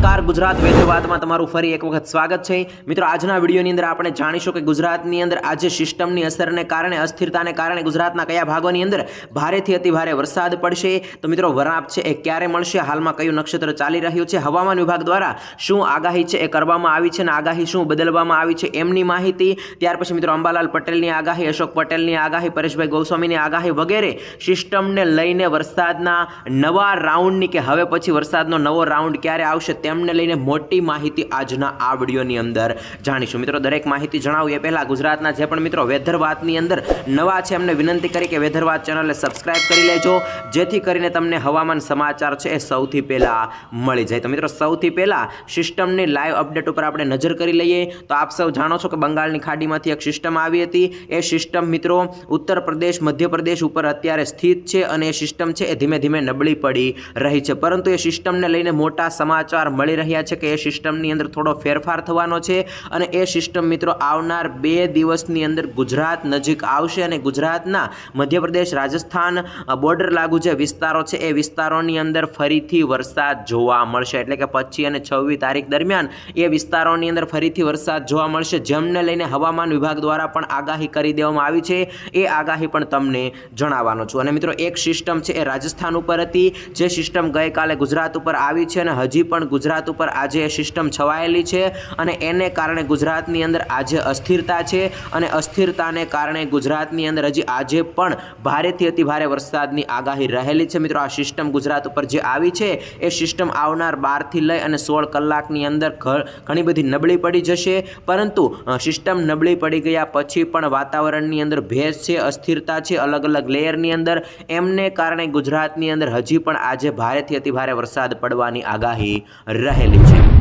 નમસ્કાર. ગુજરાત વેધવાદમાં તમારું ફરી એક વખત સ્વાગત છે. મિત્રો, આજના વિડીયોની અંદર આપણે જાણીશું કે ગુજરાતની અંદર આજે સિસ્ટમની અસરને કારણે, અસ્થિરતાને કારણે ગુજરાતના કયા ભાગોની અંદર ભારેથી અતિભારે વરસાદ પડશે. તો મિત્રો, વરાપ છે એ ક્યારે મળશે? હાલમાં કયું નક્ષત્ર ચાલી રહ્યું છે? હવામાન વિભાગ દ્વારા શું આગાહી છે એ કરવામાં આવી છે અને આગાહી શું બદલવામાં આવી છે એમની માહિતી. ત્યાર પછી મિત્રો, અંબાલાલ પટેલની આગાહી, અશોક પટેલની આગાહી, પરેશભાઈ ગોસ્વામીની આગાહી વગેરે સિસ્ટમને લઈને વરસાદના નવા રાઉન્ડની કે હવે પછી વરસાદનો નવો રાઉન્ડ ક્યારે આવશે તેમને લઈને મોટી માહિતી આજના આ વિડીયોની અંદર જાણીશું. મિત્રો, દરેક માહિતી જણાવું એ પહેલાં ગુજરાતના જે પણ મિત્રો વેધર વાતની અંદર નવા છે, એમને વિનંતી કરી કે વેધર વાત ચેનલને સબસ્ક્રાઈબ કરી લેજો, જેથી કરીને તમને હવામાન સમાચાર છે, એ સૌથી પહેલાં મળી જાય. તો મિત્રો, સૌથી પહેલાં સિસ્ટમની લાઈવ અપડેટ ઉપર આપણે નજર કરી લઈએ. તો આપ સૌ જાણો છો કે બંગાળની ખાડીમાંથી એક સિસ્ટમ આવી હતી. એ સિસ્ટમ મિત્રો, ઉત્તર પ્રદેશ, મધ્યપ્રદેશ ઉપર અત્યારે સ્થિત છે અને એ સિસ્ટમ છે, એ ધીમે ધીમે નબળી પડી રહી છે. પરંતુ એ સિસ્ટમને લઈને મોટા સમાચાર મળી રહ્યા છે કે એ સિસ્ટમની અંદર થોડો ફેરફાર થવાનો છે અને એ સિસ્ટમ મિત્રો આવનાર બે દિવસની અંદર ગુજરાત નજીક આવશે અને ગુજરાતના મધ્યપ્રદેશ, રાજસ્થાન બોર્ડર લાગુ જે વિસ્તારો છે, એ વિસ્તારોની અંદર ફરીથી વરસાદ જોવા મળશે. એટલે કે પચીસ અને છવ્વીસ તારીખ દરમિયાન એ વિસ્તારોની અંદર ફરીથી વરસાદ જોવા મળશે. જેમને લઈને હવામાન વિભાગ દ્વારા પણ આગાહી કરી દેવામાં આવી છે. એ આગાહી પણ તમને જણાવવાનો છું. અને મિત્રો, એક સિસ્ટમ છે એ રાજસ્થાન ઉપર હતી. જે સિસ્ટમ ગઈકાલે ગુજરાત ઉપર આવી છે અને હજી પણ ગુજરાત ઉપર આજે સિસ્ટમ છવાયેલી છે અને એને કારણે ગુજરાતની અંદર આજે અસ્થિરતા છે અને અસ્થિરતાને કારણે ગુજરાતની અંદર હજી આજે પણ ભારેથી અતિ ભારે વરસાદની આગાહી રહેલી છે. મિત્રો, આ સિસ્ટમ ગુજરાત ઉપર જે આવી છે, એ સિસ્ટમ આવનાર બારથી લઈ અને સોળ કલાકની અંદર ઘણી બધી નબળી પડી જશે. પરંતુ સિસ્ટમ નબળી પડી ગયા પછી પણ વાતાવરણની અંદર ભેજ છે, અસ્થિરતા છે અલગ અલગ લેયરની અંદર. એમને કારણે ગુજરાતની અંદર હજી પણ આજે ભારેથી અતિ ભારે વરસાદ પડવાની આગાહી રહેલી છે.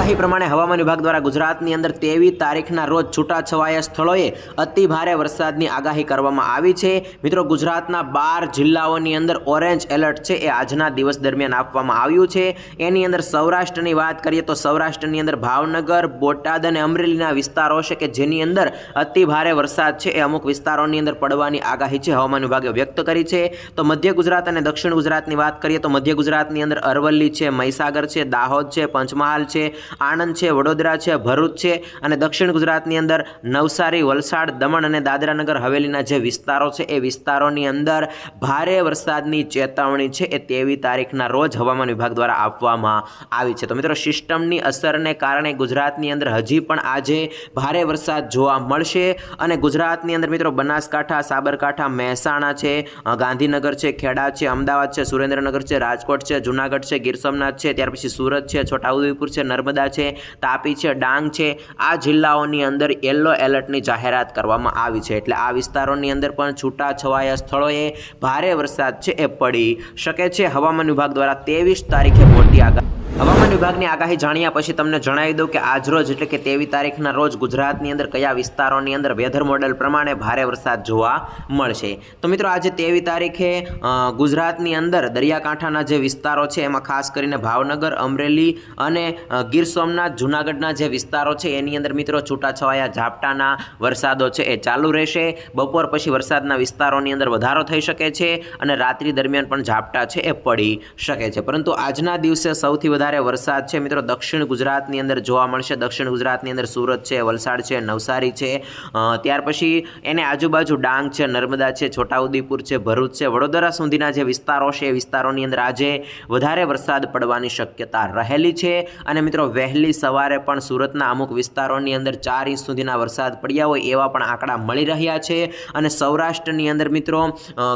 આગાહી પ્રમાણે હવામાન વિભાગ દ્વારા ગુજરાતની અંદર તેવી તારીખના રોજ છૂટાછવાયા સ્થળોએ અતિ ભારે વરસાદની આગાહી કરવામાં આવી છે. મિત્રો, ગુજરાતના બાર જિલ્લાઓની અંદર ઓરેન્જ એલર્ટ છે, એ આજના દિવસ દરમિયાન આપવામાં આવ્યું છે. એની અંદર સૌરાષ્ટ્રની વાત કરીએ તો સૌરાષ્ટ્રની અંદર ભાવનગર, બોટાદ અને અમરેલીના વિસ્તારો છે કે જેની અંદર અતિ ભારે વરસાદ છે, એ અમુક વિસ્તારોની અંદર પડવાની આગાહી છે, હવામાન વિભાગે વ્યક્ત કરી છે. તો મધ્ય ગુજરાત અને દક્ષિણ ગુજરાતની વાત કરીએ તો મધ્ય ગુજરાતની અંદર અરવલ્લી છે, મહીસાગર છે, દાહોદ છે, પંચમહાલ છે આણંદ છે, વડોદરા છે, ભરૂચ છે અને દક્ષિણ ગુજરાતની અંદર નવસારી, વલસાડ, દમણ અને દાદરાનગર હવેલીના જે વિસ્તારો છે, એ વિસ્તારોની અંદર ભારે વરસાદની ચેતવણી છે એ તેવી તારીખના રોજ હવામાન વિભાગ દ્વારા આપવામાં આવી છે. તો મિત્રો, સિસ્ટમની અસરને કારણે ગુજરાતની અંદર હજી પણ આજે ભારે વરસાદ જોવા મળશે અને ગુજરાતની અંદર મિત્રો, બનાસકાંઠા, સાબરકાંઠા, મહેસાણા છે ગાંધીનગર છે, ખેડા છે, અમદાવાદ છે, સુરેન્દ્રનગર છે, રાજકોટ છે, જુનાગઢ છે, ગીર સોમનાથ છે, ત્યાર પછી સુરત છે, છોટાઉદેપુર છે, નર્મદા છે, તાપી છે, ડાંગ છે. આ જિલ્લાઓની અંદર યલો એલર્ટની જાહેરાત કરવામાં આવી છે. એટલે આ વિસ્તારોની અંદર પણ છૂટા છવાયા સ્થળોએ ભારે વરસાદ છે એ પડી શકે છે. હવામાન વિભાગ દ્વારા ત્રેવીસ તારીખે મોટી આગાહી હવામાન વિભાગની આગાહી જાણ્યા પછી તમને જણાવી દઉં કે આજરોજ એટલે કે તેવી તારીખના રોજ ગુજરાતની અંદર કયા વિસ્તારોની અંદર વેધર મોડેલ પ્રમાણે ભારે વરસાદ જોવા મળશે. તો મિત્રો આજે તેવી તારીખે ગુજરાતની અંદર દરિયાકાંઠાના જે વિસ્તારો છે એમાં ખાસ કરીને ભાવનગર, અમરેલી અને ગીર સોમનાથ, જૂનાગઢના જે વિસ્તારો છે એની અંદર મિત્રો છૂટાછવાયા ઝાપટાના વરસાદો છે એ ચાલુ રહેશે. બપોર પછી વરસાદના વિસ્તારોની અંદર વધારો થઈ શકે છે અને રાત્રિ દરમિયાન પણ ઝાપટા છે એ પડી શકે છે. પરંતુ આજના દિવસે સૌથી વધારે વરસાદ છે. મિત્રો, દક્ષિણ ગુજરાતની અંદર જોવા મળશે. દક્ષિણ ગુજરાતની અંદર સુરત છે, વલસાડ છે, નવસારી છે. ત્યાર પછી એને આજુબાજુ ડાંગ છે, નર્મદા છે, છોટાઉદેપુર છે, ભરૂચ છે. વડોદરા સુધીના જે વિસ્તારો છે, એ વિસ્તારોની અંદર આજે વધારે વરસાદ પડવાની શક્યતા રહેલી છે. અને મિત્રો, વહેલી સવારે પણ સુરતના અમુક વિસ્તારોની અંદર ચાર ઇંચ સુધીના વરસાદ પડ્યા હોય એવા પણ આંકડા મળી રહ્યા છે. અને સૌરાષ્ટ્રની અંદર મિત્રો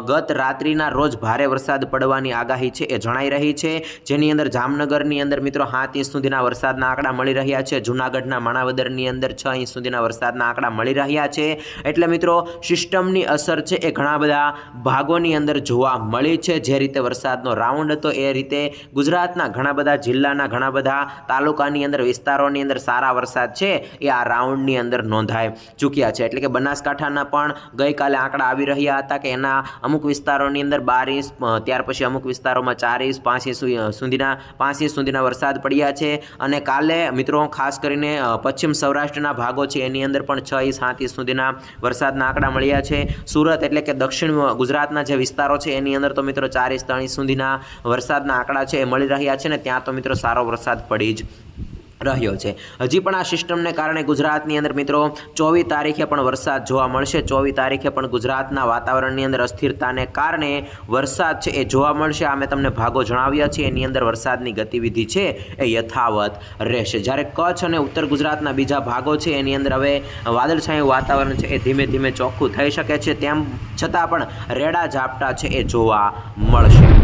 ગત રાત્રિના રોજ ભારે વરસાદ પડવાની આગાહી છે એ જણાઈ રહી છે. જેની અંદર જામનગરની અંદર મિત્રો સાત ઇંચ સુધીના વરસાદના આંકડા મળી રહ્યા છે. જૂનાગઢના માણાવદરની અંદર છ ઇંચ સુધીના વરસાદના આંકડા મળી રહ્યા છે. એટલે મિત્રો સિસ્ટમની અસર છે એ ઘણા બધા ભાગોની અંદર જોવા મળી છે. જે રીતે વરસાદનો રાઉન્ડ હતો એ રીતે ગુજરાતના ઘણા બધા જિલ્લાના ઘણા બધા તાલુકાની અંદર વિસ્તારોની અંદર સારા વરસાદ છે એ આ રાઉન્ડની અંદર નોંધાઈ ચૂક્યા છે. એટલે કે બનાસકાંઠાના પણ ગઈકાલે આંકડા આવી રહ્યા હતા કે એના અમુક વિસ્તારોની અંદર બાર ઇંચ ત્યાર પછી અમુક વિસ્તારોમાં ચાર ઇંચ, પાંચ ઇંચ સુધીના, પાંચ ઇંચ સુધીના વરસાદ પડ્યા છે અને કાલે મિત્રો ખાસ કરીને પશ્ચિમ સૌરાષ્ટ્રના ભાગો છે એની અંદર પણ છ ઇંચ સાત ઇંચ સુધીના વરસાદના આંકડા મળ્યા છે. સુરત એટલે કે દક્ષિણ ગુજરાતના જે વિસ્તારો છે એની અંદર તો મિત્રો ચાર ઇંચ ત્રણ ઇંચ સુધીના વરસાદના આંકડા છે એ મળી રહ્યા છે ને ત્યાં તો મિત્રો સારો વરસાદ પડી જ રહ્યો છે. હજી પણ આ સિસ્ટમને કારણે ગુજરાતની અંદર મિત્રો ચોવીસ તારીખે પણ વરસાદ જોવા મળશે. ચોવીસ તારીખે પણ ગુજરાતના વાતાવરણની અંદર અસ્થિરતાને કારણે વરસાદ છે એ જોવા મળશે. અમે તમને ભાગો જણાવ્યા છીએ એની અંદર વરસાદની ગતિવિધિ છે એ યથાવત રહેશે. જ્યારે કચ્છ અને ઉત્તર ગુજરાતના બીજા ભાગો છે, એની અંદર હવે વાદળછાયું વાતાવરણ છે એ ધીમે ધીમે ચોખ્ખું થઈ શકે છે. તેમ છતાં પણ રેડા ઝાપટા છે એ જોવા મળશે.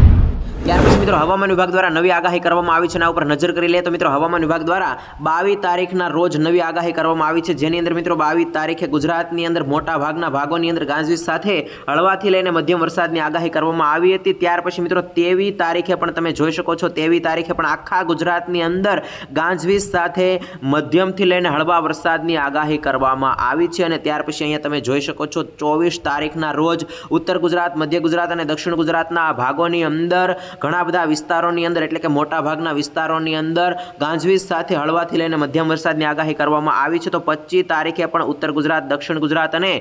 ત્યાર પછી મિત્રો હવામાન વિભાગ દ્વારા નવી આગાહી કરવામાં આવી છે એના ઉપર નજર કરી લે તો મિત્રો હવામાન વિભાગ દ્વારા બાવીસ તારીખના રોજ નવી આગાહી કરવામાં આવી છે. જેની અંદર મિત્રો બાવીસ તારીખે ગુજરાતની અંદર મોટા ભાગના ભાગોની અંદર ગાજવીજ સાથે હળવાથી લઈને મધ્યમ વરસાદની આગાહી કરવામાં આવી હતી. ત્યાર પછી મિત્રો તેવી તારીખે પણ તમે જોઈ શકો છો તેવી તારીખે પણ આખા ગુજરાતની અંદર ગાજવીજ સાથે મધ્યમથી લઈને હળવા વરસાદની આગાહી કરવામાં આવી છે અને ત્યાર પછી અહીંયા તમે જોઈ શકો છો, ચોવીસ તારીખના રોજ ઉત્તર ગુજરાત, મધ્ય ગુજરાત અને દક્ષિણ ગુજરાતના ભાગોની અંદર ઘણા બધા વિસ્તારોની અંદર, એટલે કે મોટા ભાગના વિસ્તારોની અંદર ગાંજવીજ સાથે હળવાથી લઈને મધ્યમ વરસાદની આગાહી કરવામાં આવી છે. તો પચીસ તારીખે પણ ઉત્તર ગુજરાત, દક્ષિણ ગુજરાત અને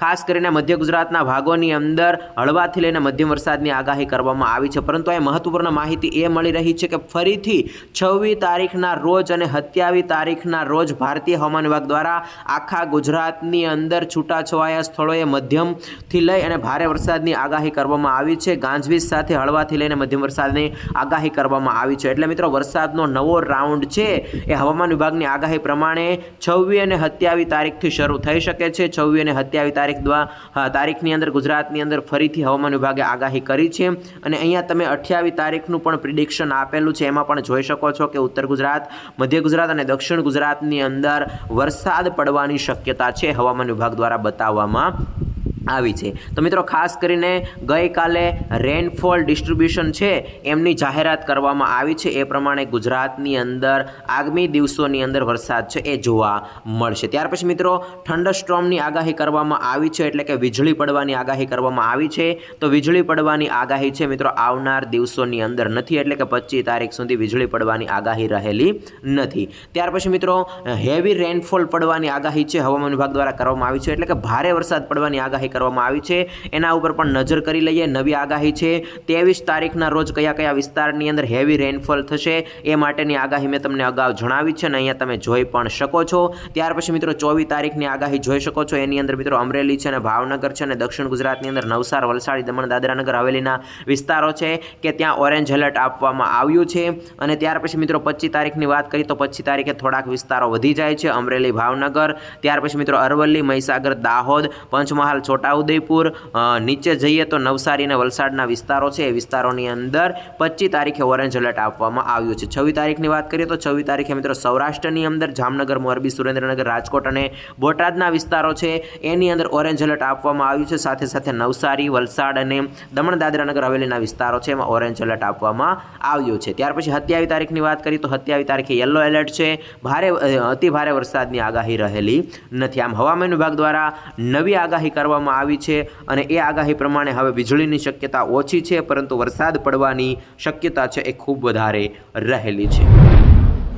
ખાસ કરીને મધ્ય ગુજરાતના ભાગોની અંદર હળવાથી લઈને મધ્યમ વરસાદની આગાહી કરવામાં આવી છે. પરંતુ એ મહત્વપૂર્ણ માહિતી એ મળી રહી છે કે ફરીથી છવ્વીસ તારીખના રોજ અને સત્યાવીસ તારીખના રોજ ભારતીય હવામાન વિભાગ દ્વારા આખા ગુજરાતની અંદર છૂટાછવાયા સ્થળોએ મધ્યમથી લઈ અને ભારે વરસાદની આગાહી કરવામાં આવી છે. ગાંજવીજ સાથે હળવાથી લઈને મધ્યમ વરસાદની આગાહી કરવામાં આવી છે. એટલે મિત્રો, વરસાદનો નવો રાઉન્ડ છે. એ હવામાન વિભાગની આગાહી પ્રમાણે છવ્વી અને સત્યાવીસ તારીખથી શરૂ થઈ શકે છે. છવ્વી અને સત્યાવીસ તારીખ દ્વારા તારીખની અંદર, ગુજરાતની અંદર ફરીથી હવામાન વિભાગે આગાહી કરી છે. અને અહીંયા તમે અઠ્યાવીસ તારીખનું પણ પ્રિડિક્શન આપેલું છે. એમાં પણ જોઈ શકો છો કે ઉત્તર ગુજરાત, મધ્ય ગુજરાત અને દક્ષિણ ગુજરાતની અંદર વરસાદ પડવાની શક્યતા છે, હવામાન વિભાગ દ્વારા બતાવવામાં આવી છે. તો મિત્રો, ખાસ કરીને ગઈકાલે રેનફોલ ડિસ્ટ્રીબ્યુશન છે એમની જાહેરાત કરવામાં આવી છે. એ પ્રમાણે ગુજરાતની અંદર આગામી દિવસોની અંદર વરસાદ છે એ જોવા મળશે. ત્યાર પછી મિત્રો થંડરસ્ટ્રોમની આગાહી કરવામાં આવી છે એટલે કે વીજળી પડવાની આગાહી કરવામાં આવી છે. તો વીજળી પડવાની આગાહી છે મિત્રો, આવનાર દિવસોની અંદર નથી એટલે કે પચીસ તારીખ સુધી વીજળી પડવાની આગાહી રહેલી નથી. ત્યાર પછી મિત્રો હેવી રેનફોલ પડવાની આગાહી છે હવામાન વિભાગ દ્વારા કરવામાં આવી છે એટલે કે ભારે વરસાદ પડવાની આગાહી કરવામાં આવી છે. એના ઉપર પણ નજર કરી લઈએ. નવી આગાહી છે. ત્રેવીસ તારીખના રોજ કયા કયા વિસ્તારની અંદર હેવી રેનફોલ થશે એ માટેની આગાહી મેં તમને અગાઉ જણાવી છે અને અહીંયા તમે જોઈ પણ શકો છો. ત્યાર પછી મિત્રો ચોવીસ તારીખની આગાહી જોઈ શકો છો. એની અંદર મિત્રો અમરેલી છે અને ભાવનગર છે અને દક્ષિણ ગુજરાતની અંદર નવસાર, વલસાડ, દમણ, દાદરાનગર હવેલીના વિસ્તારો છે કે ત્યાં ઓરેન્જ એલર્ટ આપવામાં આવ્યું છે. અને ત્યાર પછી મિત્રો પચીસ તારીખની વાત કરીએ તો પચીસ તારીખે થોડાક વિસ્તારો વધી જાય છે. અમરેલી, ભાવનગર. ત્યાર પછી મિત્રો અરવલ્લી, મહીસાગર, દાહોદ, પંચમહાલ છોટાઉદેપુર નીચે જઈએ તો નવસારી અને વલસાડના વિસ્તારો છે. એ વિસ્તારોની અંદર પચીસ તારીખે ઓરેન્જ એલર્ટ આપવામાં આવ્યું છે. છવ્વીસ તારીખની વાત કરીએ તો છવ્વીસ તારીખે મિત્રો સૌરાષ્ટ્રની અંદર જામનગર, મોરબી, સુરેન્દ્રનગર, રાજકોટ અને બોટાદના વિસ્તારો છે. એની અંદર ઓરેન્જ એલર્ટ આપવામાં આવ્યું છે. સાથે સાથે નવસારી, વલસાડ અને દમણ દાદરાનગર હવેલીના વિસ્તારો છે. એમાં ઓરેન્જ એલર્ટ આપવામાં આવ્યું છે. ત્યાર પછી સત્યાવીસ તારીખની વાત કરીએ તો સત્યાવીસ તારીખે યલો એલર્ટ છે. ભારે અતિ ભારે વરસાદની આગાહી રહેલી નથી. આમ હવામાન વિભાગ દ્વારા નવી આગાહી કરવામાં આવી છે અને એ આગાહી પ્રમાણે હવે વીજળીની શક્યતા ઓછી છે, પરંતુ વરસાદ પડવાની શક્યતા છે એ ખૂબ વધારે રહેલી છે.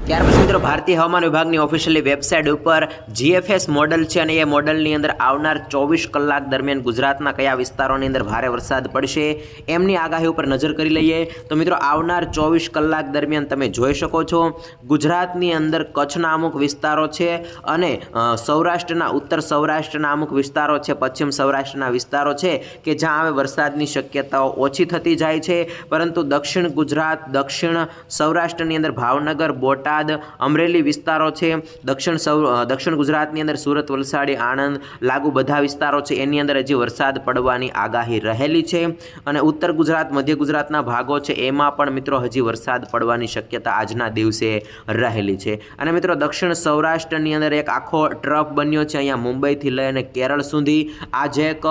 ત્યાર મિત્રો, ભારતીય હવામાન વિભાગની ઓફિશિયલી વેબસાઇટ ઉપર જીએફએસ મોડલ છે અને એ મોડલની અંદર આવનાર ચોવીસ કલાક દરમિયાન ગુજરાતના કયા વિસ્તારોની અંદર ભારે વરસાદ પડશે એમની આગાહી ઉપર નજર કરી લઈએ. તો મિત્રો, આવનાર ચોવીસ કલાક દરમિયાન તમે જોઈ શકો છો, ગુજરાતની અંદર કચ્છના અમુક વિસ્તારો છે અને સૌરાષ્ટ્રના, ઉત્તર સૌરાષ્ટ્રના અમુક વિસ્તારો છે, પશ્ચિમ સૌરાષ્ટ્રના વિસ્તારો છે કે જ્યાં હવે વરસાદની શક્યતાઓ ઓછી થતી જાય છે. પરંતુ દક્ષિણ ગુજરાત, દક્ષિણ સૌરાષ્ટ્રની અંદર ભાવનગર, બોટાદ અમરેલી વિસ્તારો છે, દક્ષિણ સૌ દક્ષિણ ગુજરાતની અંદર સુરત, વલસાડી, આણંદ લાગુ બધા વિસ્તારો છે, એની અંદર હજી વરસાદ પડવાની આગાહી રહેલી છે અને ઉત્તર ગુજરાત, મધ્ય ગુજરાતના ભાગો છે, એમાં પણ મિત્રો હજી વરસાદ પડવાની શક્યતા આજના દિવસે રહેલી છે. અને મિત્રો દક્ષિણ સૌરાષ્ટ્રની અંદર એક આખો ટ્રફ બન્યો છે, અહીંયા મુંબઈથી લઈને કેરળ સુધી. આ જે એક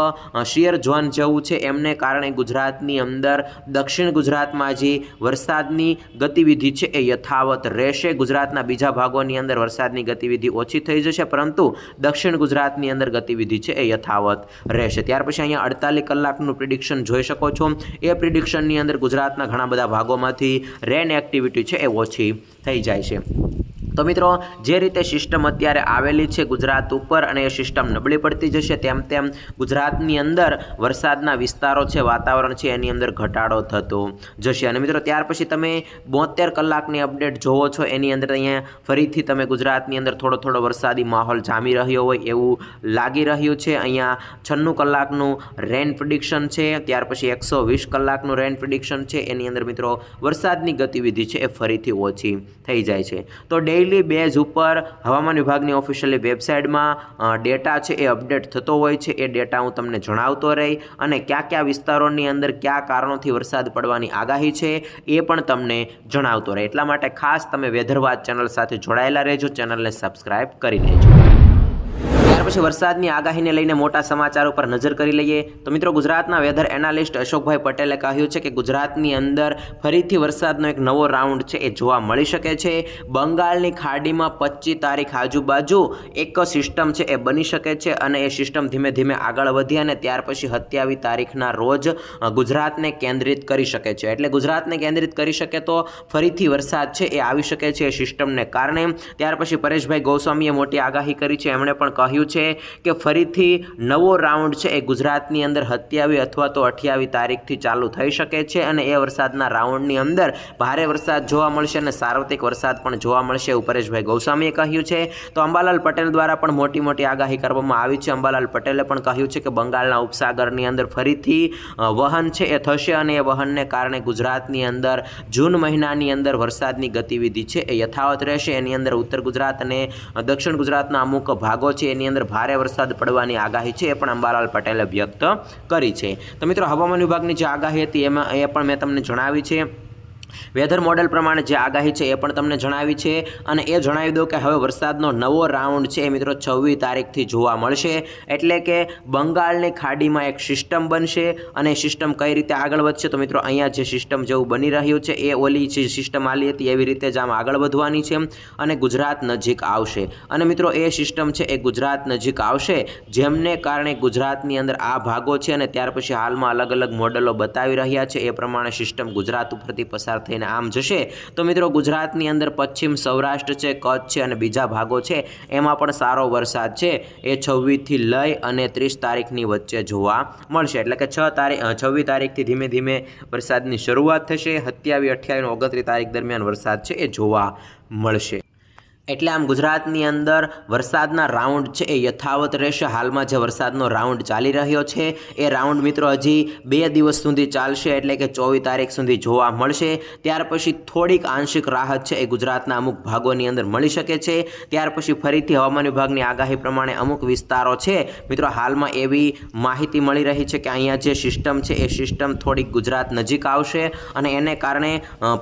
શિયર ઝોન જેવું છે, એમને કારણે ગુજરાતની અંદર દક્ષિણ ગુજરાતમાં હજી વરસાદની ગતિવિધિ છે એ યથાવત રહેશે. ગુજરાતના બીજા ભાગોની અંદર વરસાદની ગતિવિધિ ઓછી થઈ જશે, પરંતુ દક્ષિણ ગુજરાતની અંદર ગતિવિધિ છે એ યથાવત રહેશે. ત્યાર પછી અહીંયા અડતાલીસ કલાકનું પ્રિડિક્શન જોઈ શકો છો. એ પ્રિડિક્શનની અંદર ગુજરાતના ઘણા બધા ભાગોમાંથી રેન એક્ટિવિટી છે એ ઓછી થઈ જાય છે. તો મિત્રો, જે રીતે સિસ્ટમ અત્યારે આવેલી છે ગુજરાત ઉપર અને એ સિસ્ટમ નબળી પડતી જશે, તેમ તેમ ગુજરાતની અંદર વરસાદના વિસ્તારો છે, વાતાવરણ છે, એની અંદર ઘટાડો થતો જશે. અને મિત્રો, ત્યાર પછી તમે બોતેર કલાકની અપડેટ જોવો છો, એની અંદર અહીંયા ફરીથી તમે ગુજરાતની અંદર થોડો થોડો વરસાદી માહોલ જામી રહ્યો હોય એવું લાગી રહ્યું છે. અહીંયા છન્નું કલાકનું રેન પ્રિડિક્શન છે, ત્યાર પછી એકસો વીસ કલાકનું રેન પ્રિડિક્શન છે, એની અંદર મિત્રો વરસાદની ગતિવિધિ છે, એ ફરીથી ઓછી થઈ જાય છે. તો ડેઇલી બેઝ ઉપર હવામાન વિભાગની ઓફિશિયલી વેબસાઇટમાં ડેટા છે એ અપડેટ થતો હોય છે. એ ડેટા હું તમને જણાવતો રહી અને કયા કયા વિસ્તારોની અંદર કયા કારણોથી વરસાદ પડવાની આગાહી છે એ પણ તમને જણાવતો રહે. એટલા માટે ખાસ તમે વેધરવાદ ચેનલ સાથે જોડાયેલા રહેજો. ચેનલને સબસ્ક્રાઈબ કરી લેજો. પછી વરસાદની આગાહીને લઈને મોટા સમાચાર ઉપર નજર કરી લઈએ. તો મિત્રો, ગુજરાતના વેધર એનાલિસ્ટ અશોકભાઈ પટેલે કહ્યું છે કે ગુજરાતની અંદર ફરીથી વરસાદનો એક નવો રાઉન્ડ છે, એ જોવા મળી શકે છે. બંગાળની ખાડીમાં પચીસ તારીખ આજુબાજુ એક સિસ્ટમ છે, એ બની શકે છે અને એ સિસ્ટમ ધીમે ધીમે આગળ વધી અને ત્યાર પછી સત્યાવીસ તારીખના રોજ ગુજરાતને કેન્દ્રિત કરી શકે છે. એટલે ગુજરાતને કેન્દ્રિત કરી શકે તો ફરીથી વરસાદ છે, એ આવી શકે છે એ સિસ્ટમને કારણે. ત્યાર પછી પરેશભાઈ ગોસ્વામીએ મોટી આગાહી કરી છે. એમણે પણ કહ્યું છે કે ફરીથી નવો રાઉન્ડ છે એ ગુજરાતની અંદર સત્યાવી અથવા તો અઠ્યાવી તારીખથી ચાલુ થઈ શકે છે અને એ વરસાદના રાઉન્ડની અંદર ભારે વરસાદ જોવા મળશે અને સાર્વત્રિક વરસાદ પણ જોવા મળશે એવું પરેશભાઈ ગૌસ્વામીએ કહ્યું છે. તો અંબાલાલ પટેલ દ્વારા પણ મોટી મોટી આગાહી કરવામાં આવી છે. અંબાલાલ પટેલે પણ કહ્યું છે કે બંગાળના ઉપસાગરની અંદર ફરીથી વહન છે એ થશે અને એ વહનને કારણે ગુજરાતની અંદર જૂન મહિનાની અંદર વરસાદની ગતિવિધિ છે એ યથાવત રહેશે. એની અંદર ઉત્તર ગુજરાત અને દક્ષિણ ગુજરાતના અમુક ભાગો છે એની અંદર ભારે વરસાદ પડવાની આગાહી છે, એ પણ અંબાલાલ પટેલે વ્યક્ત કરી છે. તો મિત્રો, હવામાન વિભાગની જે આગાહી હતી, એમાં એ પણ મેં તમને જણાવી છે. વેધર મોડેલ પ્રમાણે જે આગાહી છે એ પણ તમને જણાવી છે અને એ જણાવી દઉં કે હવે વરસાદનો નવો રાઉન્ડ છે એ મિત્રો, છવ્વીસ તારીખથી જોવા મળશે. એટલે કે બંગાળની ખાડીમાં એક સિસ્ટમ બનશે અને સિસ્ટમ કઈ રીતે આગળ વધશે તો મિત્રો અહીંયા જે સિસ્ટમ જેવું બની રહ્યું છે એ ઓલી જે સિસ્ટમ આલી હતી એવી રીતે જ આમ આગળ વધવાની છે અને ગુજરાત નજીક આવશે. અને મિત્રો એ સિસ્ટમ છે એ ગુજરાત નજીક આવશે, જેમને કારણે ગુજરાતની અંદર આ ભાગો છે અને ત્યાર પછી હાલમાં અલગ અલગ મોડેલો બતાવી રહ્યા છે. એ પ્રમાણે સિસ્ટમ ગુજરાત ઉપરથી પસાર થઈને આમ જશે. તો મિત્રો, ગુજરાતની અંદર પશ્ચિમ સૌરાષ્ટ્ર છે, કચ્છ છે અને બીજા ભાગો છે. એમાં પણ સારો વરસાદ છે. એ છવ્વીસથી લઈ અને ત્રીસ તારીખની વચ્ચે જોવા મળશે. એટલે કે છ તારીખ છવ્વીસ તારીખથી ધીમે ધીમે વરસાદની શરૂઆત થશે. સત્યાવીસ, અઠ્યાવીસ ઓગણત્રીસ તારીખ દરમિયાન વરસાદ છે, એ જોવા મળશે. એટલે આમ ગુજરાતની અંદર વરસાદના રાઉન્ડ છે, એ યથાવત રહેશે. હાલમાં જે વરસાદનો રાઉન્ડ ચાલી રહ્યો છે, એ રાઉન્ડ મિત્રો હજી બે દિવસ સુધી ચાલશે, એટલે કે ચોવીસ તારીખ સુધી જોવા મળશે. ત્યાર પછી થોડીક આંશિક રાહત છે, એ ગુજરાતના અમુક ભાગોની અંદર મળી શકે છે. ત્યાર પછી ફરીથી હવામાન વિભાગની આગાહી પ્રમાણે અમુક વિસ્તારો છે. મિત્રો, હાલમાં એવી માહિતી મળી રહી છે કે અહીંયા જે સિસ્ટમ છે, એ સિસ્ટમ થોડીક ગુજરાત નજીક આવશે અને એને કારણે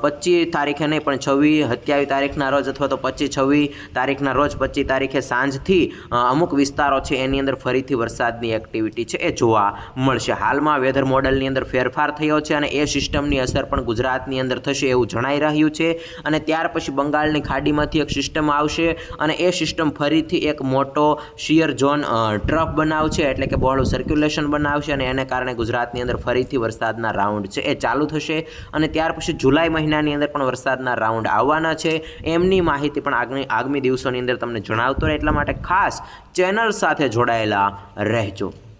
પચીસ તારીખે નહીં, પણ છવ્વીસ, સત્યાવીસ તારીખના રોજ અથવા તો પચીસ, છવ્વીસ તારીખના રોજ પચીસ તારીખે સાંજથી અમુક વિસ્તારો છે એની અંદર ફરીથી વરસાદની એક્ટિવિટી છે એ જોવા મળશે. હાલમાં વેધર મોડલની અંદર ફેરફાર થયો છે અને એ સિસ્ટમની અસર પણ ગુજરાતની અંદર થશે એવું જણાઈ રહ્યું છે. અને ત્યાર પછી બંગાળની ખાડીમાંથી એક સિસ્ટમ આવશે અને એ સિસ્ટમ ફરીથી એક મોટો શિયર ઝોન ટ્રફ બનાવશે એટલે કે બહોળું સર્ક્યુલેશન બનાવશે અને એને કારણે ગુજરાતની અંદર ફરીથી વરસાદના રાઉન્ડ છે એ ચાલુ થશે. અને ત્યાર પછી જુલાઈ મહિનાની અંદર પણ વરસાદના રાઉન્ડ આવવાના છે. એમની માહિતી પણ આગળ આગામી દિવસોની અંદર તમને જણાવતો રહે એટલા માટે ખાસ ચેનલ સાથે જોડાયેલા રહેજો.